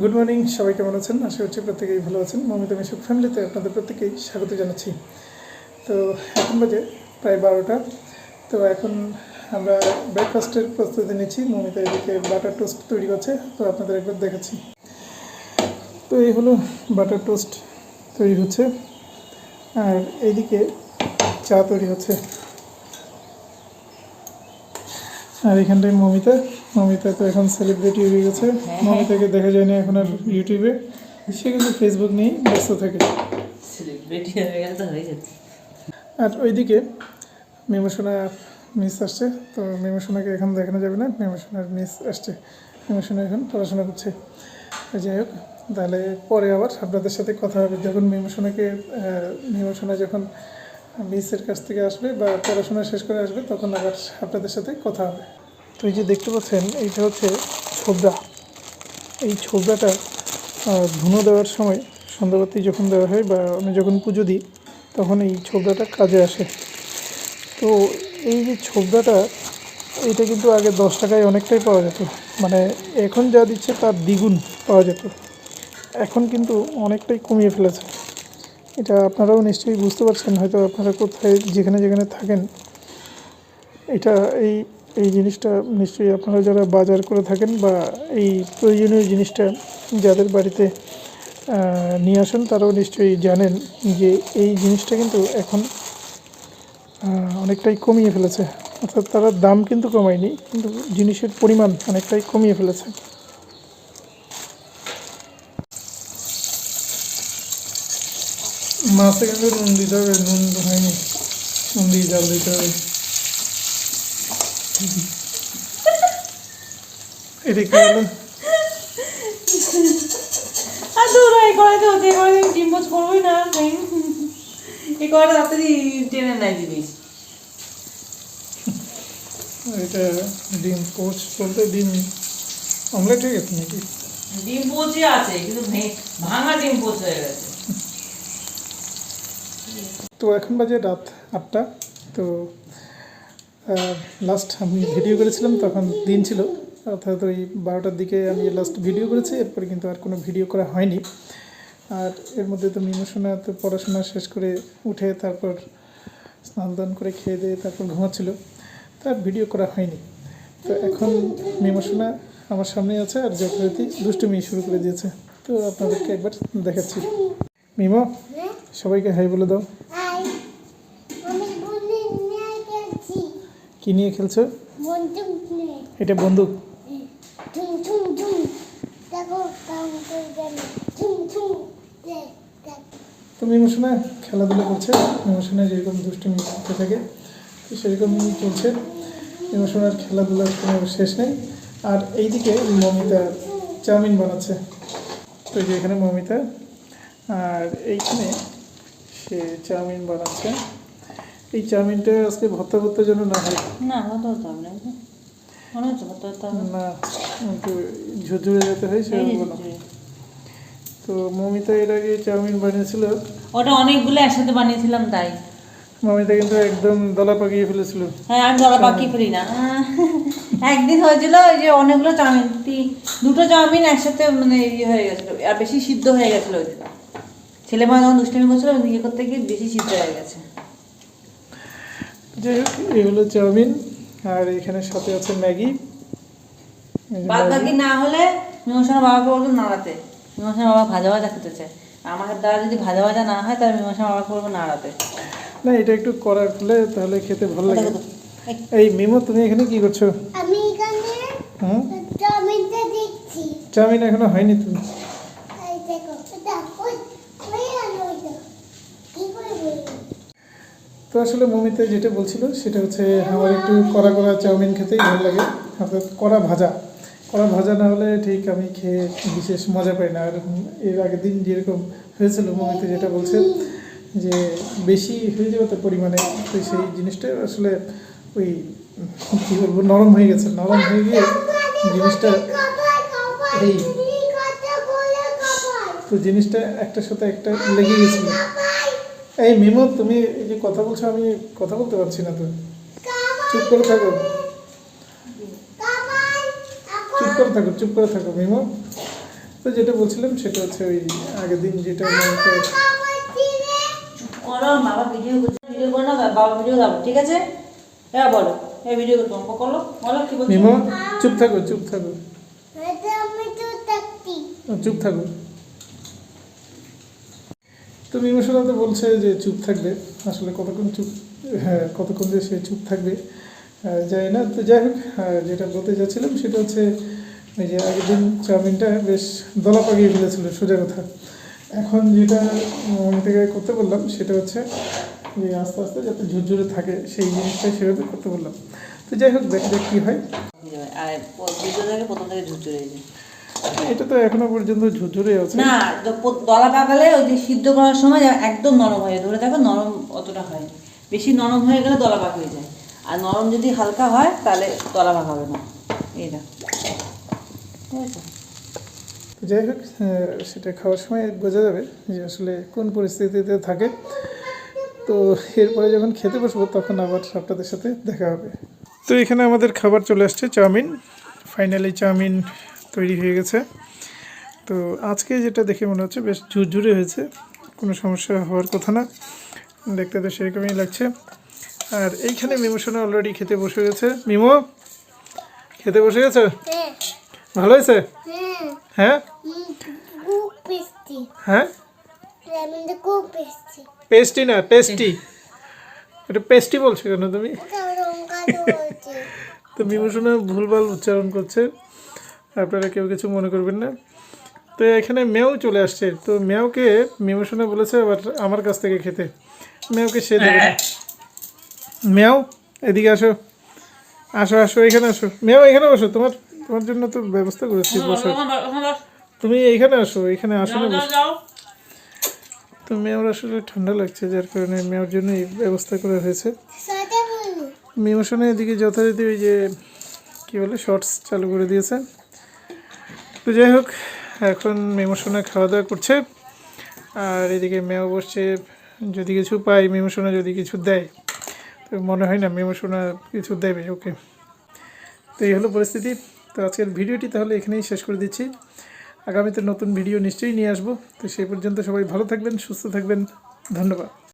Good morning সবাই কেমন আছেন? আশা করছি প্রত্যেকেই ভালো আছেন। মমিতা মিশুক ফ্যামিলিতে আপনাদের প্রত্যেকেই স্বাগত জানাচ্ছি। তো এখন বাজে প্রায় বারোটা। তো এখন আমরা ব্রেকফাস্টের প্রস্তুতি নিচ্ছি। মমিতা এদিকে বাটার টোস্ট তৈরি করছে। তো আপনাদের একবার দেখাচ্ছি। তো এই হলো বাটার টোস্ট তৈরি হচ্ছে। আর এইদিকে চা তৈরি হচ্ছে। আর এখানটায় মমিতা। মমিতা তো এখন সেলিব্রিটি হয়ে গেছে। মমিতাকে দেখা যায় না এখন আর ইউটিউবে সে কিন্তু ফেসবুক নিয়েই ব্যস্ত থাকে। সেলিব্রিটি হয়ে গেলে তো হয়ে যেত আর ওইদিকে মেমোশোনা মিস আসছে। তো মেমোশোনাকে এখন দেখানো যাবে না। মেমোশোনার মিস আসছে। মেমোশোনা এখন পড়াশোনা করছে। যাই হোক তাহলে পরে আবার আপনাদের সাথে কথা হবে। যখন মেমোশোনাকে মেমোশোনা যখন মিসের কাছ থেকে আসবে বা পড়াশোনা শেষ করে আসবে, তখন আবার আপনাদের সাথে কথা হবে। তো এই যে দেখতে পাচ্ছেন, এইটা হচ্ছে ছোবড়া। এই ছোবড়াটা ধুনো দেওয়ার সময় সন্ধ্যাবাতি যখন দেওয়া হয় বা আমি যখন পুজো দিই, তখন এই ছোবড়াটা কাজে আসে। তো এই যে ছোবড়াটা, এটা কিন্তু আগে দশ টাকায় অনেকটাই পাওয়া যেত। মানে এখন যা দিচ্ছে তার দ্বিগুণ পাওয়া যেত। এখন কিন্তু অনেকটাই কমিয়ে ফেলেছে। এটা আপনারাও নিশ্চয়ই বুঝতে পারছেন, হয়তো আপনারা কোথায়, যেখানে যেখানে থাকেন, এটা এই এই জিনিসটা নিশ্চয়ই আপনারা যারা বাজার করে থাকেন বা এই প্রয়োজনীয় জিনিসটা যাদের বাড়িতে নিয়ে আসেন, তারাও নিশ্চয়ই জানেন যে এই জিনিসটা কিন্তু এখন অনেকটাই কমিয়ে ফেলেছে। অর্থাৎ তারা দাম কিন্তু কমায়নি, কিন্তু জিনিসের পরিমাণ অনেকটাই কমিয়ে ফেলেছে। মাছে কিন্তু নুন দিতে হবে নুন হয়নি। নুন দিয়ে জাল দিতে হবে। এটা কি হলো? আর দূর এই কড়াইতে হতে কড়াইতে ডিম পোচ করবোই না এই কড়াইটা তাড়াতাড়ি টেনে নেয় জিনিস। এটা ডিম পোচ বলতে ডিম অমলেট হয়ে গেছে নাকি? ডিম পোচই আছে কিন্তু ভাঙা ডিম পোচ হয়ে গেছে। তো এখন বাজে রাত আটটা। তো লাস্ট আমি ভিডিও করেছিলাম, তখন দিন ছিল। অর্থাৎ ওই বারোটার দিকে আমি লাস্ট ভিডিও করেছি, এরপরে কিন্তু আর কোনো ভিডিও করা হয়নি। আর এর মধ্যে তো মিমোশোনা তো পড়াশোনা শেষ করে উঠে তারপর স্নান দান করে খেয়ে দিয়ে তারপর ঘুমাচ্ছিল। তার ভিডিও করা হয়নি। তো এখন মিমোশোনা আমার সামনে আছে আর যথারীতি দুষ্টুমি শুরু করে দিয়েছে। তো আপনাদেরকে একবার দেখাচ্ছি। মিমো সবাইকে হাই বলে দাও। কি নিয়ে খেলছো? এটা বন্দুক। ঝুম ঝুম ঝুম। দেখো কাম করে গেল। ঝুম ঝুম। দে দেখ তো মিমোশোনা খেলাধুলা করছে মিমোশোনা যেরকম দুষ্টুমি করতে থাকে তো সেরকমই চলছে মিমোশোনার খেলাধুলার কোনো শেষ নেই। আর এইদিকে মমিতা চাউমিন বানাচ্ছে। তো যে এখানে মমিতা। আর এইখানে সে চাউমিন বানাচ্ছে। এই চাউমিনটা আজকে ভর্তা ভর্তা যেন না হয়। না হতে হতে হবে না মনে হচ্ছে হতে হতে হবে। না একটু ঝুরঝুরে যেতে হয় সেরকম তো মমিতা এর আগে চাউমিন বানিয়েছিল। ওটা অনেকগুলো একসাথে বানিয়েছিলাম তাই। মমিতা কিন্তু একদম দলা পাকিয়ে ফেলেছিল। হ্যাঁ আমি জলা বাকি ফেলি না। একদিন হয়েছিল ওই যে অনেকগুলো চাউমিন দুটো চাউমিন একসাথে মানে ইয়ে হয়ে গেছিল আর বেশি সিদ্ধ হয়ে গেছিল ওইটা। ছেলে মা যখন দুষ্টামি করছিল ইয়ে করতে গিয়ে বেশি সিদ্ধ হয়ে গেছে। যাই হোক এই হলো চাউমিন আর এখানে সাথে আছে ম্যাগি। বাদ। বাকি না হলে মীমাংসার বাবাকে বলব নাড়াতে। মীমাংসার বাবা ভাজা ভাজা খেতে চায়। আমার দ্বারা যদি ভাজা ভাজা না হয় তাহলে মীমাংসার বাবাকে বলব নাড়াতে। না এটা একটু করার ফলে তাহলে খেতে ভালো লাগে। এই, মিমো তুমি এখানে কি করছ? আমি এখানে হুম? চাউমিনটা দেখছি। চাউমিন এখনও হয়নি তুমি? এই দেখো এটা ওই ওই আলো ওইটা কি করে বলব তো আসলে মমিতে যেটা বলছিল, সেটা হচ্ছে আমার একটু কড়া কড়া চাউমিন খেতেই ভালো লাগে। অর্থাৎ কড়া ভাজা। কড়া ভাজা না হলে ঠিক আমি খেয়ে বিশেষ মজা পাই না। আর এর আগের দিন যেরকম হয়েছিল, মমিতে যেটা বলছে, যে বেশি হয়ে যাবে তো পরিমাণে। তো সেই জিনিসটা আসলে ওই, কী বলব, নরম হয়ে গেছে। নরম হয়ে গিয়ে জিনিসটা এই, তো জিনিসটা একটার সাথে একটা লেগে গেছিল। এই মিমো তুমি এই যে কথা বলছো আমি কথা বলতে পারছি না তো। চুপ করে থাকো। চুপ করে থাকো চুপ করে থাকো মিমো। তো যেটা বলছিলাম সেটা হচ্ছে ওই আগের দিন যেটা বাবা ভিডিও করে না বাবা ভিডিও দাও ঠিক আছে? হ্যাঁ বলো এই ভিডিও করল? বলো কি বলছো? মিমো চুপ থাকো চুপ থাকো। চুপ থাকো। তো মিমোশনা তো বলছে যে চুপ থাকবে, আসলে কতক্ষণ চুপ হ্যাঁ কতক্ষণ যে সে চুপ থাকবে জানি না, তো যাই হোক যেটা বলতে যাচ্ছিলাম সেটা হচ্ছে ওই যে আগের দিন চাউমিনটা বেশ দলা পাকিয়ে ফেলেছিল, সোজা কথা। এখন যেটা আমি থেকে করতে বললাম সেটা হচ্ছে যে আস্তে আস্তে যাতে ঝুরঝুরে থাকে, সেই জিনিসটাই সেভাবে করতে বললাম। তো যাই হোক, দেখা যাক কী হয়। আর প্রথম থেকে ঝুরঝুরে এই। এটা তো এখনও পর্যন্ত ঝুরঝুরে আছে। না দলা পাকালে ওই যে সিদ্ধ করার সময় একদম নরম হয়ে। ধরে দেখো নরম অতটা হয় বেশি নরম হয়ে গেলে দলা পাক হয়ে যায়। আর নরম যদি হালকা হয় তাহলে দলা পাক হবে না। এইটা ঠিক আছে যাই হোক আহ, সেটা খাওয়ার সময় বোঝা যাবে যে আসলে কোন পরিস্থিতিতে থাকে। তো এরপরে যখন খেতে বসবো তখন আবার আপনাদের সাথে দেখা হবে। তো এখানে আমাদের খাবার চলে আসছে চাউমিন। ফাইনালি চাউমিন তৈরি হয়ে গেছে। তো আজকে যেটা দেখে মনে হচ্ছে বেশ ঝুরঝুরে হয়েছে কোনো সমস্যা হওয়ার কথা না। দেখতে তো সেরকমই লাগছে। আর এইখানে মিমোশনে অলরেডি খেতে বসে গেছে। মিমো খেতে বসে গেছে? ভালো হয়েছে? হ্যাঁ? হ্যাঁ? পেস্টি পেস্টি পেস্টি না টেস্টি এটা পেস্টি বলছো কেন তুমি? তো বিভূষণা ভুলভাল উচ্চারণ করছে। আপনারা কেউ কিছু মনে করবেন না। তো এখানে মেয়েও চলে আসছে। তো মেয়েওকে বিভূষণা বলেছে আবার আমার কাছ থেকে খেতে। মেয়েওকে সে দেবে না। মেয়াও এদিকে আসো। আসো আসো এখানে আসো। মেয়াও এখানে বসো। তোমার তোমার জন্য তো ব্যবস্থা করেছি বসো। তুমি এইখানে আসো এখানে আসো না বসো। তো মেয়ের আসলে ঠান্ডা লাগছে যার কারণে মেয়ের জন্য এই ব্যবস্থা করা হয়েছে। মিমোশনে এদিকে যথারীতি ওই যে কী বলে শর্টস চালু করে দিয়েছে। তো যাই হোক, এখন মিমোশনে খাওয়া দাওয়া করছে। আর এদিকে মেয়েও বসছে, যদি কিছু পাই মিমোশনে যদি কিছু দেয়। তো মনে হয় না মিমোশনা কিছু দেবে ওকে। তো এই হলো পরিস্থিতি। তো আজকের ভিডিওটি তাহলে এখানেই শেষ করে দিচ্ছি। আগামীতে নতুন ভিডিও নিশ্চয়ই নিয়ে আসব। তো সেই পর্যন্ত সবাই ভালো থাকবেন, সুস্থ থাকবেন। ধন্যবাদ।